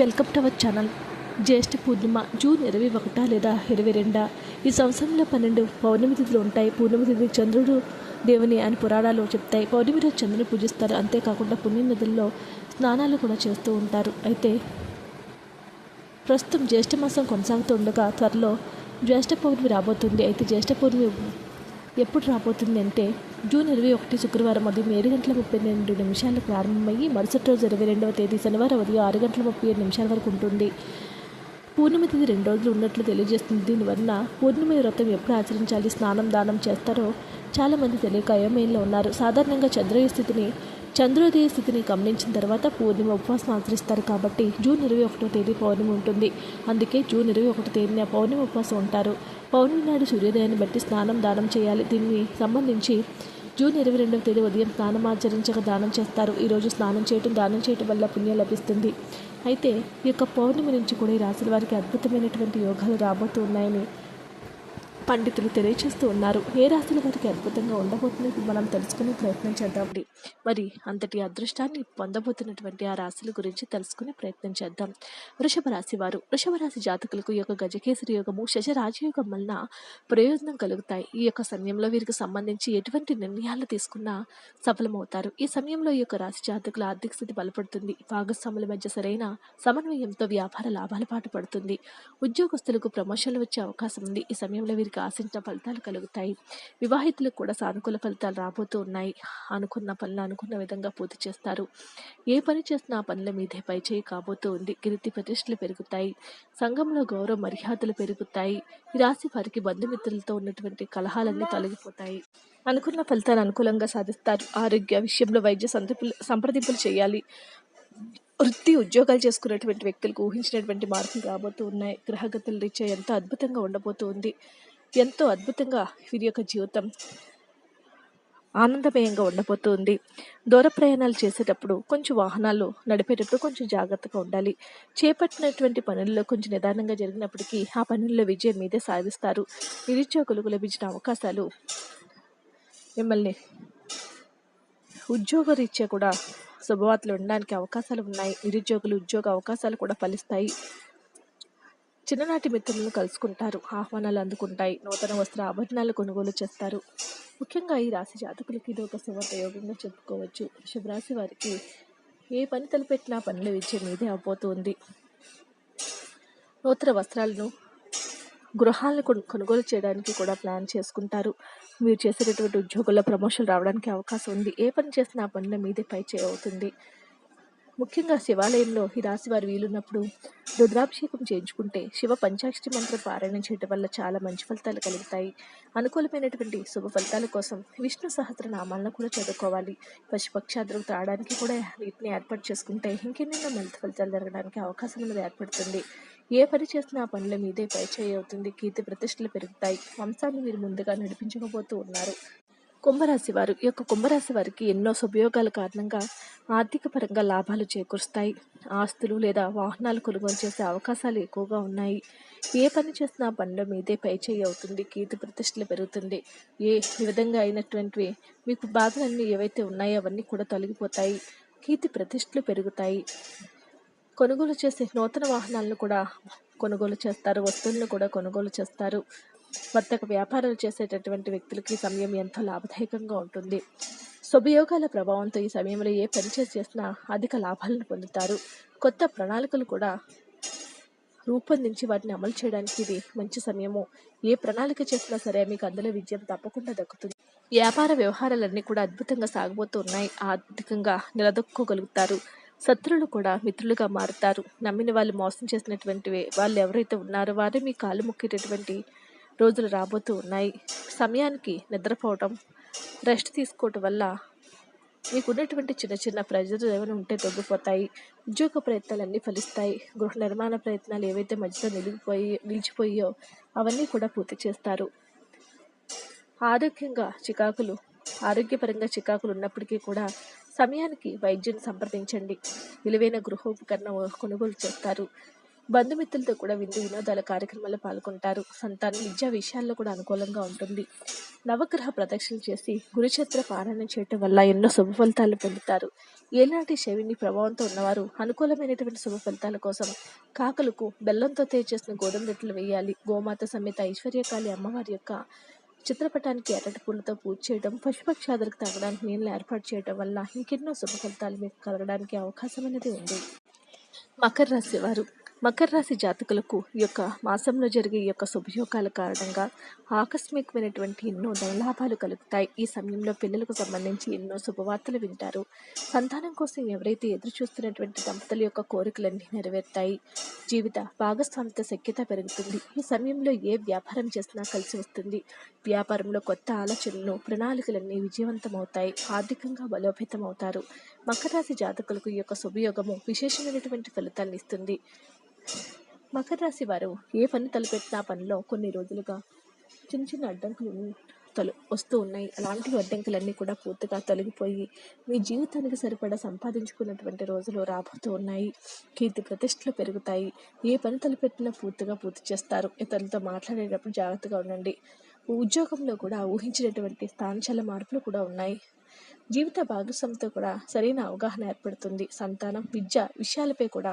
Welcome to our channel. Jyeshtha Purnima June ఇరవై ఒకటా లేదా ఇరవై రెండా? ఈ సంవత్సరంలో పన్నెండు పౌర్ణమి తిథులు ఉంటాయి. పౌర్ణమి తిథి చంద్రుడు దేవుని అని పురాణాలు చెప్తాయి. పౌర్ణమి రోజు చంద్రుని పూజిస్తారు. అంతేకాకుండా పుణ్యనదుల్లో స్నానాలు కూడా చేస్తూ ఉంటారు. అయితే ప్రస్తుతం జ్యేష్ఠ మాసం కొనసాగుతూ ఉండగా త్వరలో జ్యేష్ఠ పౌర్ణమి రాబోతుంది. అయితే జ్యేష్ఠ పౌర్ణమి ఎప్పుడు రాబోతుంది అంటే జూన్ ఇరవై ఒకటి శుక్రవారం ఉదయం ఏడు గంటల ముప్పై రెండు నిమిషాలు ప్రారంభమయ్యి మరుసటి రోజు ఇరవై రెండవ తేదీ శనివారం ఉదయం ఆరు గంటల ముప్పై ఏడు నిమిషాల వరకు ఉంటుంది. పూర్ణిమ తిథి రెండు రోజులు ఉన్నట్లు తెలియజేస్తుంది. దీనివల్ల పూర్ణిమ వ్రతం ఎప్పుడు ఆచరించాలి స్నానం దానం చేస్తారో చాలామంది తెలియక అయోమయంలో ఉన్నారు. సాధారణంగా చంద్రోదయ స్థితిని చంద్రోదయ స్థితిని గమనించిన తర్వాత పూర్ణిమ ఉపవాసం ఆచరిస్తారు కాబట్టి జూన్ ఇరవై ఒకటో తేదీ పౌర్ణమి ఉంటుంది. అందుకే జూన్ ఇరవై ఒకటో తేదీన పౌర్ణమి ఉపవాసం ఉంటారు. పౌర్ణమి నాడు సూర్యోదయాన్ని బట్టి స్నానం దానం చేయాలి. దీన్ని సంబంధించి జూన్ ఇరవై రెండవ తేదీ ఉదయం స్నానం ఆచరించక దానం చేస్తారు. ఈరోజు స్నానం చేయటం దానం చేయటం వల్ల పుణ్యం లభిస్తుంది. అయితే ఈ యొక్క పౌర్ణమి నుంచి కూడా ఈ రాశుల వారికి అద్భుతమైనటువంటి యోగాలు రాబోతూ ఉన్నాయని పండితులు తెలియచేస్తూ ఉన్నారు. ఏ రాశుల వారికి అద్భుతంగా ఉండబోతుంది మనం తెలుసుకునే ప్రయత్నం చేద్దాం. మరి అంతటి అదృష్టాన్ని పొందబోతున్నటువంటి ఆ రాశుల గురించి తెలుసుకునే ప్రయత్నం చేద్దాం. వృషభ రాశి వారు. వృషభ రాశి జాతకులకు ఈ యొక్క గజకేసరి యోగము శశరాజయోగం వలన ప్రయోజనం కలుగుతాయి. ఈ యొక్క సమయంలో వీరికి సంబంధించి ఎటువంటి నిర్ణయాలు తీసుకున్నా సఫలమవుతారు. ఈ సమయంలో ఈ యొక్క రాశి జాతకుల ఆర్థిక స్థితి బలపడుతుంది. భాగస్వాముల మధ్య సరైన సమన్వయంతో వ్యాపార లాభాల పాటు పడుతుంది. ఉద్యోగస్తులకు ప్రమోషన్లు వచ్చే అవకాశం ఉంది. ఈ సమయంలో వీరికి ఆశించిన ఫలితాలు కలుగుతాయి. వివాహితులకు కూడా సానుకూల ఫలితాలు రాబోతూ ఉన్నాయి. అనుకున్న పనులు అనుకున్న విధంగా పూర్తి చేస్తారు. ఏ పని చేసినా ఆ పనుల మీదే పైచేయి కాబోతూ ఉంది. కీర్తి ప్రతిష్టలు పెరుగుతాయి. సంఘంలో గౌరవ మర్యాదలు పెరుగుతాయి. ఈ రాశి వారికి బంధుమిత్రులతో ఉన్నటువంటి కలహాలన్నీ తొలగిపోతాయి. అనుకున్న ఫలితాలు అనుకూలంగా సాధిస్తారు. ఆరోగ్య విషయంలో వైద్య సంతపులు సంప్రదింపులు చేయాలి. వృత్తి ఉద్యోగాలు చేసుకున్నటువంటి వ్యక్తులకు ఊహించినటువంటి మార్పులు రాబోతూ ఉన్నాయి. గ్రహగతుల రీత్యా ఎంతో అద్భుతంగా ఉండబోతూ ఉంది. ఎంతో అద్భుతంగా వీరి యొక్క జీవితం ఆనందమయంగా ఉండబోతుంది. దూర ప్రయాణాలు చేసేటప్పుడు కొంచెం వాహనాలు నడిపేటప్పుడు కొంచెం జాగ్రత్తగా ఉండాలి. చేపట్టినటువంటి పనుల్లో కొంచెం నిదానంగా జరిగినప్పటికీ ఆ పనుల్లో విజయం మీదే సాధిస్తారు. నిరుద్యోగులకు లభించిన అవకాశాలు మిమ్మల్ని ఉద్యోగ రీత్యా కూడా శుభవార్తలు ఉండడానికి అవకాశాలు ఉన్నాయి. నిరుద్యోగులు ఉద్యోగ అవకాశాలు కూడా ఫలిస్తాయి. చిన్ననాటి మిత్రులను కలుసుకుంటారు. ఆహ్వానాలు అందుకుంటాయి. నూతన వస్త్ర ఆభరణాలు కొనుగోలు చేస్తారు. ముఖ్యంగా ఈ రాశి జాతకులకి ఇది ఒక శుభ ప్రయోగంగా చెప్పుకోవచ్చు. శుభరాశి వారికి ఏ పని తలపెట్టినా పనుల విజయం మీదే అవబోతుంది. నూతన వస్త్రాలను గృహాలను కొనుగోలు చేయడానికి కూడా ప్లాన్ చేసుకుంటారు. మీరు చేసేటటువంటి ఉద్యోగుల్లో ప్రమోషన్ రావడానికి అవకాశం ఉంది. ఏ పని చేసినా ఆ పనుల మీదే పై అవుతుంది. ముఖ్యంగా శివాలయంలో ఈ రాశి వారు వీలున్నప్పుడు రుద్రాభిషేకం చేయించుకుంటే శివ పంచాక్షి మంత్రం పారాయణం చేయడం వల్ల చాలా మంచి ఫలితాలు కలుగుతాయి. అనుకూలమైనటువంటి శుభ ఫలితాల కోసం విష్ణు సహస్రనామాలను కూడా చదువుకోవాలి. పశుపక్షాదులు తాగడానికి కూడా వీటిని ఏర్పాటు చేసుకుంటే ఇంకెన్నెన్నో మంచి ఫలితాలు జరగడానికి అవకాశం అనేది ఏర్పడుతుంది. ఏ పని చేసినా ఆ పనుల మీదే పరిచయం అవుతుంది. కీర్తి ప్రతిష్టలు పెరుగుతాయి. వంశాన్ని మీరు ముందుగా నడిపించకపోతూ ఉన్నారు. కుంభరాశి వారు ఈ యొక్క కుంభరాశి వారికి ఎన్నో శుభయోగాల కారణంగా ఆర్థిక పరంగా లాభాలు చేకూరుస్తాయి. ఆస్తులు లేదా వాహనాలు కొనుగోలు చేసే అవకాశాలు ఎక్కువగా ఉన్నాయి. ఏ పని చేసినా పనిలో మీదే పై చేయి అవుతుంది కీర్తి ప్రతిష్టలు పెరుగుతుంది. ఏ విధంగా అయినటువంటివి మీకు బాధలన్నీ ఏవైతే ఉన్నాయో అవన్నీ కూడా తొలగిపోతాయి. కీర్తి ప్రతిష్టలు పెరుగుతాయి. కొనుగోలు చేసే నూతన వాహనాలను కూడా కొనుగోలు చేస్తారు వస్తువులను కూడా కొనుగోలు చేస్తారు. వర్తక వ్యాపారాలు చేసేటటువంటి వ్యక్తులకి సమయం ఎంతో లాభదాయకంగా ఉంటుంది. శుభయోగాల ప్రభావంతో ఈ సమయంలో ఏ పని చేసి చేసినా అధిక లాభాలను పొందుతారు. కొత్త ప్రణాళికలు కూడా రూపొందించి వాటిని అమలు చేయడానికి ఇది మంచి సమయము. ఏ ప్రణాళిక చేసినా సరే మీకు అందులో విజయం తప్పకుండా దక్కుతుంది. వ్యాపార వ్యవహారాలన్నీ కూడా అద్భుతంగా సాగబోతూ ఉన్నాయి. ఆర్థికంగా నిలదొక్కోగలుగుతారు. శత్రులు కూడా మిత్రులుగా మారుతారు. నమ్మిన వాళ్ళు మోసం చేసినటువంటి వాళ్ళు ఎవరైతే ఉన్నారో వారే మీ కాలు మొక్కేటటువంటి రోజులు రాబోతూ ఉన్నాయి. సమయానికి నిద్రపోవటం రెస్ట్ తీసుకోవటం వల్ల మీకు ఉన్నటువంటి చిన్న చిన్న ప్రజలు ఏమైనా ఉంటే తగ్గిపోతాయి ఉద్యోగ ప్రయత్నాలన్నీ ఫలిస్తాయి. గృహ నిర్మాణ ప్రయత్నాలు ఏవైతే మధ్యలో నిలిగిపోయి నిలిచిపోయో అవన్నీ కూడా పూర్తి చేస్తారు. ఆరోగ్యంగా చికాకులు ఆరోగ్యపరంగా చికాకులు ఉన్నప్పటికీ కూడా సమయానికి వైద్యుని సంప్రదించండి. విలువైన గృహోపకరణ కొనుగోలు చేస్తారు. బంధుమిత్రులతో కూడా విందు వినోదాల కార్యక్రమాల్లో పాల్గొంటారు. సంతానం విద్యా విషయాల్లో కూడా అనుకూలంగా ఉంటుంది. నవగ్రహ ప్రదక్షిణలు చేసి గురుచత్ర పారాయణం చేయటం వల్ల ఎన్నో శుభ ఫలితాలు పొందుతారు. ఏనాటి శవిని ప్రభావంతో ఉన్నవారు అనుకూలమైనటువంటి శుభ ఫలితాల కోసం కాకలకు బెల్లంతో తయారు చేసిన గోధుమ రొట్టెలు వేయాలి. గోమాత సమేత ఐశ్వర్యకాళి అమ్మవారి యొక్క చిత్రపటానికి ఎర్రటి పూలతో పూజ చేయడం పశుపక్షాదులకు తాగడానికి నీళ్ళు ఏర్పాటు చేయడం వల్ల ఇంకెన్నో శుభ ఫలితాలు మీకు కలగడానికి అవకాశం అనేది ఉంది. మకర రాశి వారు మకర రాశి జాతకులకు ఈ యొక్క మాసంలో జరిగే ఈ యొక్క శుభయోగాల కారణంగా ఆకస్మికమైనటువంటి ఎన్నో ధనలాభాలు కలుగుతాయి. ఈ సమయంలో పిల్లలకు సంబంధించి ఎన్నో శుభవార్తలు వింటారు. సంతానం కోసం ఎవరైతే ఎదురు చూస్తున్నటువంటి దంపతుల యొక్క కోరికలన్నీ నెరవేరుతాయి. జీవిత భాగస్వామిత శక్యత పెరుగుతుంది. ఈ సమయంలో ఏ వ్యాపారం చేసినా కలిసి వస్తుంది. వ్యాపారంలో కొత్త ఆలోచనలు ప్రణాళికలన్నీ విజయవంతమవుతాయి. ఆర్థికంగా బలోపేతం అవుతారు మకర రాశి జాతకులకు ఈ యొక్క శుభయోగము విశేషమైనటువంటి ఫలితాలను ఇస్తుంది. మకర రాశి వారు ఏ పని తలపెట్టిన పనిలో కొన్ని రోజులుగా చిన్న చిన్న అడ్డంకులు తొల వస్తూ ఉన్నాయి. అలాంటి అడ్డంకులన్నీ కూడా పూర్తిగా తొలగిపోయి మీ జీవితానికి సరిపడా సంపాదించుకున్నటువంటి రోజులు రాబోతూ ఉన్నాయి. కీర్తి ప్రతిష్టలు పెరుగుతాయి. ఏ పని తలపెట్టినా పూర్తిగా పూర్తి చేస్తారు. ఇతరులతో మాట్లాడేటప్పుడు జాగ్రత్తగా ఉండండి. ఉద్యోగంలో కూడా ఊహించినటువంటి స్థానచల మార్పులు కూడా ఉన్నాయి. జీవిత భాగస్వామితో కూడా సరైన అవగాహన ఏర్పడుతుంది. సంతానం విద్య విషయాలపై కూడా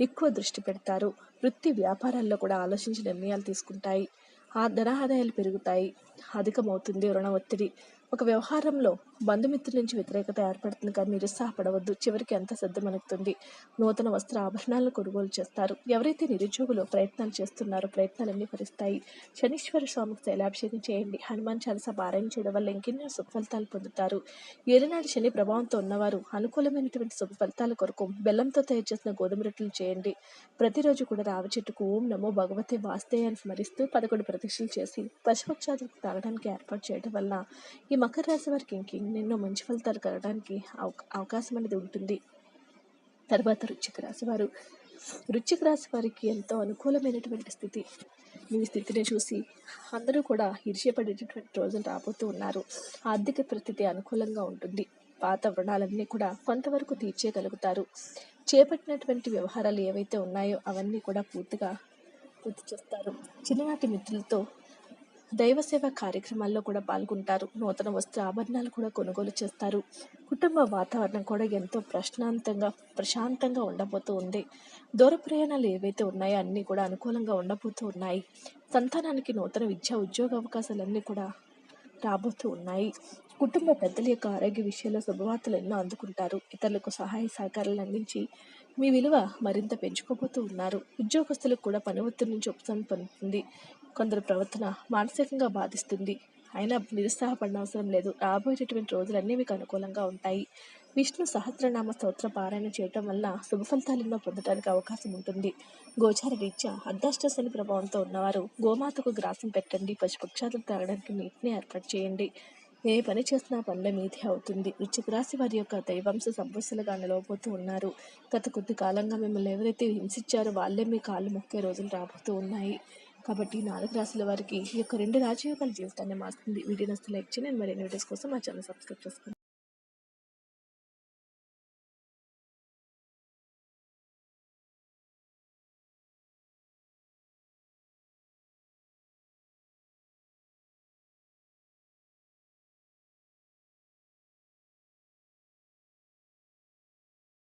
ఎక్కువ దృష్టి పెడతారు. వృత్తి వ్యాపారాల్లో కూడా ఆలోచించి నిర్ణయాలు తీసుకుంటాయి. ఆ ధన ఆదాయాలు పెరుగుతాయి. అధికమవుతుంది రుణ ఒత్తిడి. ఒక వ్యవహారంలో బంధుమిత్రుల నుంచి వ్యతిరేకత ఏర్పడుతుంది కానీ నిరుత్సాహపడవద్దు. చివరికి అంత సర్దుమణుకుతుంది నూతన వస్త్ర ఆభరణాలను కొనుగోలు చేస్తారు. ఎవరైతే నిరుద్యోగులు ప్రయత్నాలు చేస్తున్నారో ప్రయత్నాలన్నీ ఫలిస్తాయి. శనీశ్వర స్వామికి శైలాభిషేకం చేయండి. హనుమాన్ చాలీస పారాయణ చేయడం వల్ల ఇంకెన్నో సుఫలితాలు పొందుతారు. ఏలినాడు శని ప్రభావంతో ఉన్నవారు అనుకూలమైనటువంటి శుభ ఫలితాల కొరకు బెల్లంతో తయారు చేసిన గోధుమ రొట్టెలు చేయండి. ప్రతిరోజు కూడా రావి చెట్టుకు ఓం నమో భగవతే వాస్తేయాన్ని స్మరిస్తూ పదకొండు ప్రదక్షిణలు చేసి పశుపక్షాదులకు తాగడానికి ఏర్పాటు చేయడం వల్ల ఈ మకర రాశి వారికి ఇంకెన్నో మంచి ఫలితాలు కలగడానికి అవకాశం అనేది ఉంటుంది. తర్వాత వృశ్చిక రాశి వారు. వృశ్చిక రాశి వారికి ఎంతో అనుకూలమైనటువంటి స్థితి. మీ స్థితిని చూసి అందరూ కూడా ఈర్ష్యపడేటటువంటి రోజులు రాబోతూ ఉన్నారు. ఆర్థిక పరిస్థితి అనుకూలంగా ఉంటుంది. పాత రుణాలన్నీ కూడా కొంతవరకు తీర్చేయగలుగుతారు. చేపట్టినటువంటి వ్యవహారాలు ఏవైతే ఉన్నాయో అవన్నీ కూడా పూర్తిగా పూర్తి చేస్తారు. చిన్ననాటి మిత్రులతో దైవ సేవ కార్యక్రమాల్లో కూడా పాల్గొంటారు. నూతన వస్త్ర ఆభరణాలు కూడా కొనుగోలు చేస్తారు. కుటుంబ వాతావరణం కూడా ఎంతో ప్రశాంతంగా ప్రశాంతంగా ఉండబోతూ ఉంది. దూర ప్రయాణాలు ఏవైతే ఉన్నాయో అన్నీ కూడా అనుకూలంగా ఉండబోతూ ఉన్నాయి. సంతానానికి నూతన విద్యా ఉద్యోగ అవకాశాలన్నీ కూడా రాబోతూ ఉన్నాయి. కుటుంబ పెద్దల యొక్క ఆరోగ్య విషయంలో శుభవార్తలు ఎన్నో అందుకుంటారు. ఇతరులకు సహాయ సహకారాలు అందించి మీ విలువ మరింత పెంచుకోబోతూ ఉన్నారు. ఉద్యోగస్తులకు కూడా పని ఒత్తిడి నుంచి ఉపశమనం పొందుతుంది. కొందరు ప్రవర్తన మానసికంగా బాధిస్తుంది. అయినా నిరుత్సాహపడిన అవసరం లేదు. రాబోయేటటువంటి రోజులన్నీ మీకు అనుకూలంగా ఉంటాయి. విష్ణు సహస్రనామ స్తోత్ర పారాయణ చేయటం వల్ల శుభ ఫలితాలను పొందడానికి అవకాశం ఉంటుంది. గోచార రీత్యా అర్ధాష్టశని ప్రభావంతో ఉన్నవారు గోమాతకు గ్రాసం పెట్టండి. పశుపక్షాలకు తాగడానికి నీటిని ఏర్పాటు చేయండి. ఏ పని చేసినా పనుల మీదే అవుతుంది. వృశ్చిక రాశి వారి యొక్క దైవాంశ సమస్యలుగా నిలవబోతూ ఉన్నారు. గత కొద్ది కాలంగా మిమ్మల్ని ఎవరైతే హింసించారో వాళ్ళే మీ కాళ్ళు మొక్కే రోజులు రాబోతూ ఉన్నాయి. కాబట్టి నాలుగు రాశుల వారికి ఈ యొక్క రెండు రాజయోగాల జీవితాన్ని మారుతుంది వీడియో నచ్చితే లైక్ చేయండి. మరిన్ని వీడియోస్ కోసం మా ఛానల్ సబ్స్క్రైబ్ చేసుకోండి.